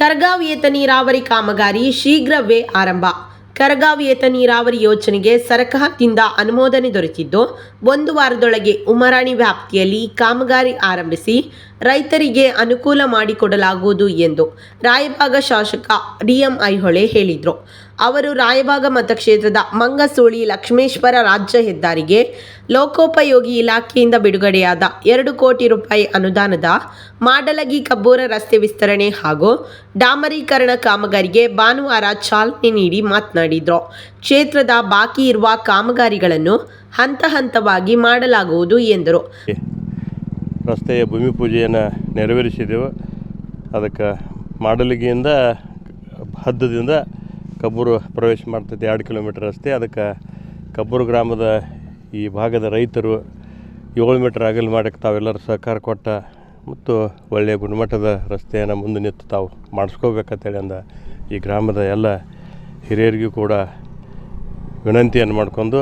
ಕರ್ಗಾವ್ ಏತ ನೀರಾವರಿ ಕಾಮಗಾರಿ ಶೀಘ್ರವೇ ಆರಂಭ. ಕರ್ಗಾವ್ ಏತ ನೀರಾವರಿ ಯೋಜನೆಗೆ ಸರ್ಕಾರದಿಂದ ಅನುಮೋದನೆ ದೊರೆತಿದ್ದು, ಒಂದು ವಾರದೊಳಗೆ ಉಮರಾಣಿ ವ್ಯಾಪ್ತಿಯಲ್ಲಿ ಕಾಮಗಾರಿ ಆರಂಭಿಸಿ ರೈತರಿಗೆ ಅನುಕೂಲ ಮಾಡಿಕೊಡಲಾಗುವುದು ಎಂದು ರಾಯಭಾಗ ಶಾಸಕ ಡಿಎಂ ಐಹೊಳೆ ಹೇಳಿದರು. ಅವರು ರಾಯಭಾಗ ಮತಕ್ಷೇತ್ರದ ಮಂಗಸೂಳಿ ಲಕ್ಷ್ಮೇಶ್ವರ ರಾಜ್ಯ ಹೆದ್ದಾರಿಗೆ ಲೋಕೋಪಯೋಗಿ ಇಲಾಖೆಯಿಂದ ಬಿಡುಗಡೆಯಾದ ಎರಡು ಕೋಟಿ ರೂಪಾಯಿ ಅನುದಾನದ ಮಾಡಲಗಿ ಕಬ್ಬೂರ ರಸ್ತೆ ವಿಸ್ತರಣೆ ಹಾಗೂ ಡಾಮರೀಕರಣ ಕಾಮಗಾರಿಗೆ ಭಾನುವಾರ ಚಾಲನೆ ನೀಡಿ ಮಾತನಾಡಿದರು. ಕ್ಷೇತ್ರದ ಬಾಕಿ ಇರುವ ಕಾಮಗಾರಿಗಳನ್ನು ಹಂತ ಹಂತವಾಗಿ ಮಾಡಲಾಗುವುದು ಎಂದರು. ರಸ್ತೆಯ ಭೂಮಿ ಪೂಜೆಯನ್ನು ನೆರವೇರಿಸಿದೆವು. ಅದಕ್ಕೆ ಮಾಡಲಿಗೆಯಿಂದ, ಹದ್ದದಿಂದ ಕಬ್ಬೂರು ಪ್ರವೇಶ ಮಾಡ್ತೈತಿ ಎರಡು ಕಿಲೋಮೀಟ್ರ್ ರಸ್ತೆ. ಅದಕ್ಕೆ ಕಬ್ಬೂರು ಗ್ರಾಮದ ಈ ಭಾಗದ ರೈತರು ಏಳು ಮೀಟ್ರ್ ಅಗಲ ಮಾಡಕ್ಕೆ ತಾವೆಲ್ಲರೂ ಸಹಕಾರ ಕೊಟ್ಟ ಮತ್ತು ಒಳ್ಳೆಯ ಗುಣಮಟ್ಟದ ರಸ್ತೆಯನ್ನು ಮುಂದೆ ನಿಂತು ತಾವು ಮಾಡಿಸ್ಕೋಬೇಕಂತೇಳಿ ಅಂದ ಈ ಗ್ರಾಮದ ಎಲ್ಲ ಹಿರಿಯರಿಗೂ ಕೂಡ ವಿನಂತಿಯನ್ನು ಮಾಡಿಕೊಂಡು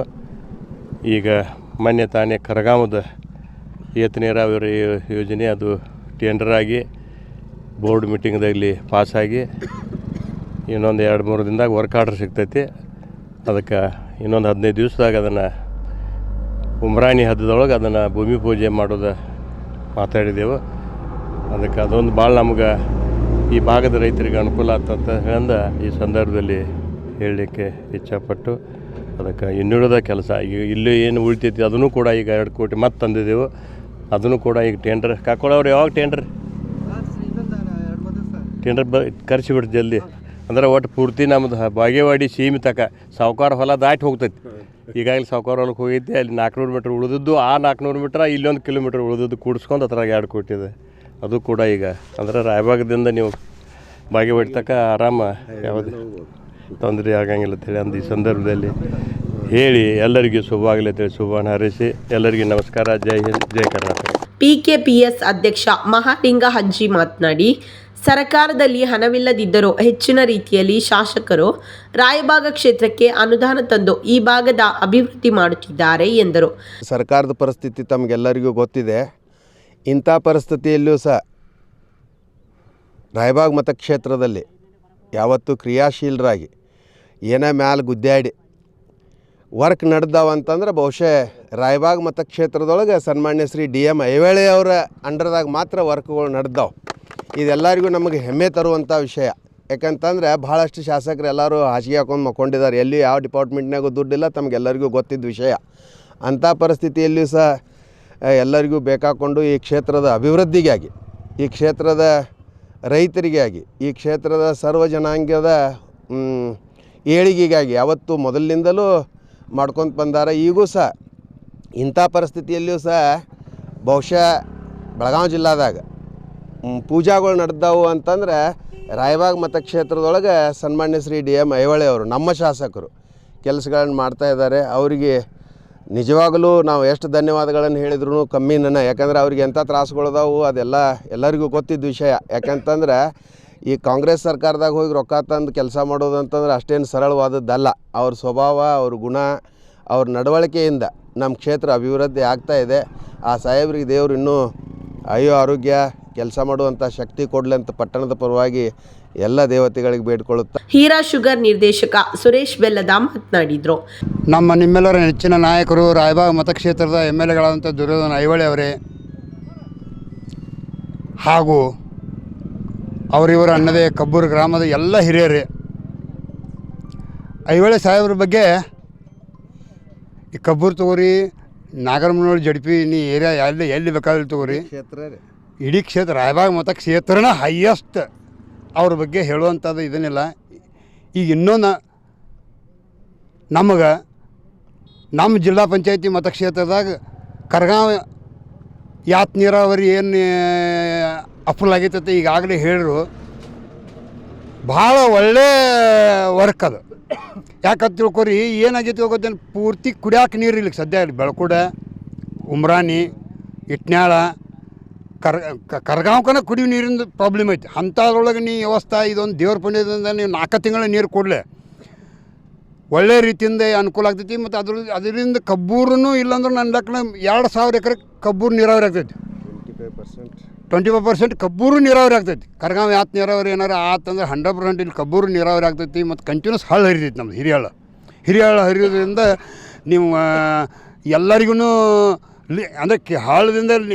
ಈಗ ಮೊನ್ನೆ ತಾನೇ ಕರಗಾಮದ ಏತ ನೀರಾವರಿ ಯೋಜನೆ ಅದು ಟೆಂಡರ್ ಆಗಿ ಬೋರ್ಡ್ ಮೀಟಿಂಗ್ದಲ್ಲಿ ಪಾಸಾಗಿ ಇನ್ನೊಂದು ಎರಡು ಮೂರು ದಿನದಾಗ ವರ್ಕ್ ಆರ್ಡರ್ ಸಿಗ್ತೈತಿ. ಅದಕ್ಕೆ ಇನ್ನೊಂದು ಹದಿನೈದು ದಿವಸದಾಗ ಅದನ್ನು ಉಮ್ರಾಣಿ ಹದ್ದದೊಳಗೆ ಅದನ್ನು ಭೂಮಿ ಪೂಜೆ ಮಾಡೋದು ಮಾತಾಡಿದೆವು. ಅದಕ್ಕೆ ಅದೊಂದು ಭಾಳ ನಮ್ಗೆ ಈ ಭಾಗದ ರೈತರಿಗೆ ಅನುಕೂಲ ಆಗ್ತಂತ ಹೇಳಂದ ಈ ಸಂದರ್ಭದಲ್ಲಿ ಹೇಳಲಿಕ್ಕೆ ಇಚ್ಛಪಟ್ಟು ಅದಕ್ಕೆ ಇನ್ನುಳಿದ ಕೆಲಸ ಈಗ ಇಲ್ಲಿ ಏನು ಉಳಿತೈತಿ ಅದನ್ನು ಕೂಡ ಈಗ ಎರಡು ಕೋಟಿ ಮತ್ತೆ ತಂದಿದ್ದೆವು ಅದನ್ನು ಕೂಡ ಈಗ ಟೆಂಡರ್ ಕಾಕೊಳ್ಳೋರು ಯಾವಾಗ ಟೆಂಡರ್ ಟೆಂಡರ್ ಬ ಕರೆಸಿಬಿಡ್ತು ಜಲ್ದಿ. ಅಂದ್ರೆ ಒಟ್ಟು ಪೂರ್ತಿ ನಮ್ದು ಬಾಗೇವಾಡಿ ಸೀಮಿತಕ ಸಾವ್ಕಾರ ಹೊಲ ದಾಟಿ ಹೋಗ್ತೈತಿ. ಈಗಾಗಲೇ ಸಾವುಕಾರ ಹೊಲಕ್ಕೆ ಹೋಗೈತಿ ಅಲ್ಲಿ ನಾಲ್ಕುನೂರು ಮೀಟ್ರ್ ಉಳಿದಿದ್ದು ಆ ನಾಲ್ಕುನೂರು ಮೀಟ್ರ್ ಇಲ್ಲೊಂದು ಕಿಲೋಮೀಟ್ರ್ ಉಳಿದಿದ್ದು ಕೂಡಿಸ್ಕೊಂಡು ಅದ್ರಾಗ ಎರಡು ಕೊಟ್ಟಿದೆ ಅದು ಕೂಡ ಈಗ ಅಂದ್ರೆ ರಾಯಭಾಗದಿಂದ ನೀವು ಬಾಗೇವಾಡಿ ತಕ ಆರಾಮ ಯಾವುದೇ ತೊಂದರೆ ಆಗಂಗಿಲ್ಲ ಅಂತೇಳಿ ಅಂದು ಈ ಸಂದರ್ಭದಲ್ಲಿ ಹೇಳಿ ಎಲ್ಲರಿಗೂ ಶುಭ ಆಗಲಿ ಅಂತೇಳಿ ಶುಭವನ್ನು ಹಾರೈಸಿ ಎಲ್ಲರಿಗೂ ನಮಸ್ಕಾರ ಜೈ ಹಿಂದ್ ಜೈ Karnataka. P K P S ಅಧ್ಯಕ್ಷ ಮಹಾಲಿಂಗ ಹಜ್ಜಿ ಮಾತನಾಡಿ ಸರ್ಕಾರದಲ್ಲಿ ಹಣವಿಲ್ಲದಿದ್ದರೂ ಹೆಚ್ಚಿನ ರೀತಿಯಲ್ಲಿ ಶಾಸಕರು ರಾಯಬಾಗ ಕ್ಷೇತ್ರಕ್ಕೆ ಅನುದಾನ ತಂದು ಈ ಭಾಗದ ಅಭಿವೃದ್ಧಿ ಮಾಡುತ್ತಿದ್ದಾರೆ ಎಂದರು. ಸರ್ಕಾರದ ಪರಿಸ್ಥಿತಿ ತಮಗೆಲ್ಲರಿಗೂ ಗೊತ್ತಿದೆ. ಇಂಥ ಪರಿಸ್ಥಿತಿಯಲ್ಲೂ ಸಹ ರಾಯಬಾಗ್ ಮತಕ್ಷೇತ್ರದಲ್ಲಿ ಯಾವತ್ತೂ ಕ್ರಿಯಾಶೀಲರಾಗಿ ಏನೇ ಮ್ಯಾಲೆ ಗುದ್ದಾಡಿ ವರ್ಕ್ ಅಂತಂದ್ರೆ ಬಹುಶಃ ರಾಯಬಾಗ್ ಮತಕ್ಷೇತ್ರದೊಳಗೆ ಸನ್ಮಾನ್ಯ ಶ್ರೀ ಡಿ ಎಂ ಐವೇಳೆ ಅವರ ಅಂಡರ್ದಾಗ ಮಾತ್ರ ವರ್ಕ್ಗಳು ನಡೆದಾವೆ. ಇದೆಲ್ಲರಿಗೂ ನಮಗೆ ಹೆಮ್ಮೆ ತರುವಂಥ ವಿಷಯ. ಯಾಕಂತಂದ್ರೆ ಭಾಳಷ್ಟು ಶಾಸಕರು ಎಲ್ಲರೂ ಹಾಸಿಗೆ ಹಾಕೊಂಡು ಮಕ್ಕೊಂಡಿದ್ದಾರೆ. ಎಲ್ಲಿ ಯಾವ ಡಿಪಾರ್ಟ್ಮೆಂಟ್ನಾಗೂ ದುಡ್ಡಿಲ್ಲ, ತಮಗೆಲ್ಲರಿಗೂ ಗೊತ್ತಿದ್ದ ವಿಷಯ. ಅಂಥ ಪರಿಸ್ಥಿತಿಯಲ್ಲಿಯೂ ಸಹ ಎಲ್ಲರಿಗೂ ಬೇಕಾಕೊಂಡು ಈ ಕ್ಷೇತ್ರದ ಅಭಿವೃದ್ಧಿಗಾಗಿ, ಈ ಕ್ಷೇತ್ರದ ರೈತರಿಗಾಗಿ, ಈ ಕ್ಷೇತ್ರದ ಸರ್ವ ಜನಾಂಗದ ಏಳಿಗೆಗಾಗಿ ಯಾವತ್ತು ಮೊದಲಿನಿಂದಲೂ ಮಾಡ್ಕೊಂಡು ಬಂದಾರ. ಈಗೂ ಸಹ, ಇಂಥ ಪರಿಸ್ಥಿತಿಯಲ್ಲಿಯೂ ಸಹ ಬಹುಶಃ ಬೆಳಗಾವಿ ಜಿಲ್ಲಾದಾಗ ಪೂಜಾಗಳು ನಡೆದವು ಅಂತಂದ್ರೆ ರಾಯಬಾಗ್ ಮತಕ್ಷೇತ್ರದೊಳಗೆ ಸನ್ಮಾನ್ಯ ಶ್ರೀ ಡಿ ಎಂ ಐಹೊಳೆ ಅವರು, ನಮ್ಮ ಶಾಸಕರು ಕೆಲಸಗಳನ್ನು ಮಾಡ್ತಾ ಇದ್ದಾರೆ. ಅವರಿಗೆ ನಿಜವಾಗಲೂ ನಾವು ಎಷ್ಟು ಧನ್ಯವಾದಗಳನ್ನು ಹೇಳಿದ್ರು ನನ್ನ, ಯಾಕಂದ್ರೆ ಅವ್ರಿಗೆ ಎಂಥ ತ್ರಾಸುಗಳದಾವು ಅದೆಲ್ಲ ಎಲ್ಲರಿಗೂ ಗೊತ್ತಿದ್ದ ವಿಷಯ. ಯಾಕಂತಂದ್ರೆ ಈ ಕಾಂಗ್ರೆಸ್ ಸರ್ಕಾರದಾಗ ಹೋಗಿ ರೊಕ್ಕ ತಂದು ಕೆಲಸ ಮಾಡೋದು ಅಂತಂದ್ರೆ ಅಷ್ಟೇನು ಸರಳವಾದದ್ದಲ್ಲ. ಅವ್ರ ಸ್ವಭಾವ, ಅವ್ರ ಗುಣ, ಅವ್ರ ನಡವಳಿಕೆಯಿಂದ ನಮ್ಮ ಕ್ಷೇತ್ರ ಅಭಿವೃದ್ಧಿ ಆಗ್ತಾ ಇದೆ. ಆ ಸಾಹೇಬ್ರಿಗೆ ದೇವರು ಇನ್ನೂ ಆಯು ಆರೋಗ್ಯ ಕೆಲಸ ಮಾಡುವಂಥ ಶಕ್ತಿ ಕೊಡಲಿ ಅಂತ ಪಟ್ಟಣದ ಪರವಾಗಿ ಎಲ್ಲ ದೇವತೆಗಳಿಗೆ ಬೇಡ್ಕೊಳ್ಳುತ್ತಾ ಹೀರಾ ಶುಗರ್ ನಿರ್ದೇಶಕ ಸುರೇಶ್ ಬೆಲ್ಲದ ಮಾತನಾಡಿದ್ರು ನಮ್ಮ ನಿಮ್ಮೆಲ್ಲರ ನೆಚ್ಚಿನ ನಾಯಕರು ರಾಯಬಾಗ್ ಮತಕ್ಷೇತ್ರದ ಎಂ ಎಲ್ ಎಗಳಾದಂಥ ದುರ್ಯೋಧನ ಐಹೊಳೆ ಅವರೇ ಹಾಗೂ ಅವರಿವರ ಅಣ್ಣದೇ ಕಬ್ಬೂರು ಗ್ರಾಮದ ಎಲ್ಲ ಹಿರಿಯರೇ. ಐಹೊಳೆ ಸಾಹೇಬ್ರ ಬಗ್ಗೆ ಈ ಕಬ್ಬೂರು ತಗೋರಿ ನಾಗರಮನೋಳಿ ಜಡ್ಪಿ ನೀ ಏರಿಯಾ ಎಲ್ಲಿ ಎಲ್ಲಿ ಬೇಕಾದ್ರೆ ತಗೋರಿ. ಕ್ಷೇತ್ರ ಇಡೀ ಕ್ಷೇತ್ರ, ರಾಯಬಾಗ ಮತ ಕ್ಷೇತ್ರನ ಹೈಯೆಸ್ಟ್ ಅವ್ರ ಬಗ್ಗೆ ಹೇಳುವಂಥದ್ದು ಇದನ್ನಿಲ್ಲ. ಈಗ ಇನ್ನೊಂದು ನಮಗೆ ನಮ್ಮ ಜಿಲ್ಲಾ ಪಂಚಾಯತಿ ಮತಕ್ಷೇತ್ರದಾಗ ಕರ್ಗಾವ್ ಯಾತ್ ನೀರಾವರಿ ಏನು ಅಪ್ರೂವಲ್ ಆಗೈತೈತೆ ಈಗಾಗಲೇ ಹೇಳಿರು ಭಾಳ ಒಳ್ಳೆ ವರ್ಕ್ ಅದು. ಯಾಕಂತ ತಿಳ್ಕೊರಿ, ಏನಾಗೈತಿ ಗೊತ್ತೇನು, ಪೂರ್ತಿ ಕುಡಿಯಾಕ ನೀರು ಇಲ್ಲಿಗೆ ಸದ್ಯ ಬೆಳಕುಡ, ಉಮ್ರಾನಿ, ಇಟ್ನ್ಯಾಳ ಕರ್ ಕರ್ಗಾವ್ಕನ ಕುಡಿಯೋ ನೀರಿಂದ ಪ್ರಾಬ್ಲಮ್ ಐತಿ. ಅಂಥದ್ರೊಳಗೆ ನೀ ವ್ಯವಸ್ಥೆ, ಇದೊಂದು ದೇವ್ರ ಪುಣ್ಯದಿಂದ ನೀವು ನಾಲ್ಕು ತಿಂಗಳ ನೀರು ಕೊಡಲೆ. ಒಳ್ಳೆ ರೀತಿಯಿಂದ ಅನುಕೂಲ ಆಗ್ತೈತಿ ಮತ್ತು ಅದ್ರ, ಅದರಿಂದ ಕಬ್ಬೂರೂ ಇಲ್ಲಾಂದ್ರೆ ನನ್ನ ಲೆಕ್ಕನ ಎರಡು ಸಾವಿರ ಎಕರೆ ಕಬ್ಬೂರು ನೀರಾವರಿ ಆಗ್ತೈತಿ. ಟ್ವೆಂಟಿ ಫೈವ್ ಪರ್ಸೆಂಟ್ ಕಬ್ಬೂರು ನೀರಾವರಿ ಆಗ್ತೈತಿ. ಕರ್ಗಾವ್ ಯಾತ್ ನೀರಾವರಿ ಏನಾರು ಆತಂದ್ರೆ ಹಂಡ್ರೆಡ್ ಪರ್ಸೆಂಟ್ ಇಲ್ಲಿ ಕಬ್ಬೂರು ನೀರಾವರಿ ಆಗ್ತೈತಿ ಮತ್ತು ಕಂಟಿನ್ಯೂಸ್ ಹಳ್ಳ ಹರಿತೈತಿ ನಮ್ದು ಹಿರಿಯಾಳ. ಹಿರಿಯಾಳ ಹರಿಯೋದ್ರಿಂದ ನೀವು ಎಲ್ಲರಿಗೂ ಲಿ ಅಂದರೆ ಕಿ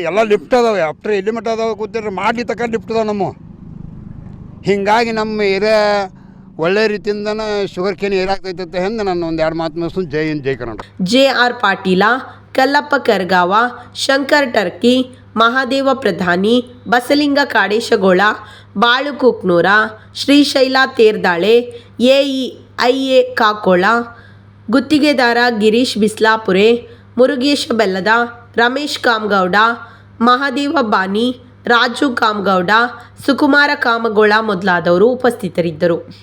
ಎಲ್ಲ ಲಿಫ್ಟ್ ಅದಾವೆ. ಅಪ್ಟ್ರೆ ಎಲ್ಲಿ ಮಟ್ಟ ಅದಾವೆ ಕೂತಿದ್ರೆ ಮಾಡಿ ತಕ್ಕ ಲಿಫ್ಟ್ ಅದಾವೆ ನಮ್ಮ. ಹೀಗಾಗಿ ನಮ್ಮ ಏರಿಯಾ ಒಳ್ಳೆ ರೀತಿಯಿಂದನೇ ಶುಗರ್ ಕೇನ್ ಏರಾಗ್ತೈತೆ ಅಂತ ಹೆಂಗೆ ನಾನು ಒಂದು ಎರಡು ಮಾತು ಮಸ್ತು ಜೈ ಹಿಂದ್, ಜೈ Karnataka. J R Patil, Kallappa Kargav, Shankar Turki, Mahadev Pradhani, Basalinga Kadeshagol Balu Kuknoor Shrishaila Terdale, AE I A Kakol, ಗುತ್ತಿಗೆದಾರ ಗಿರೀಶ್ ಬಿಸ್ಲಾಪುರೆ, ಮುರುಗೇಶ ಬೆಲ್ಲದ ರಮೇಶ್ ಕಾಮಗೌಡ ಮಹಾದೇವ ಬಾನಿ ರಾಜು ಕಾಮಗೌಡ ಸುಕುಮಾರ ಕಾಮಗೋಳ ಮೊದಲಾದವರು ಉಪಸ್ಥಿತರಿದ್ದರು.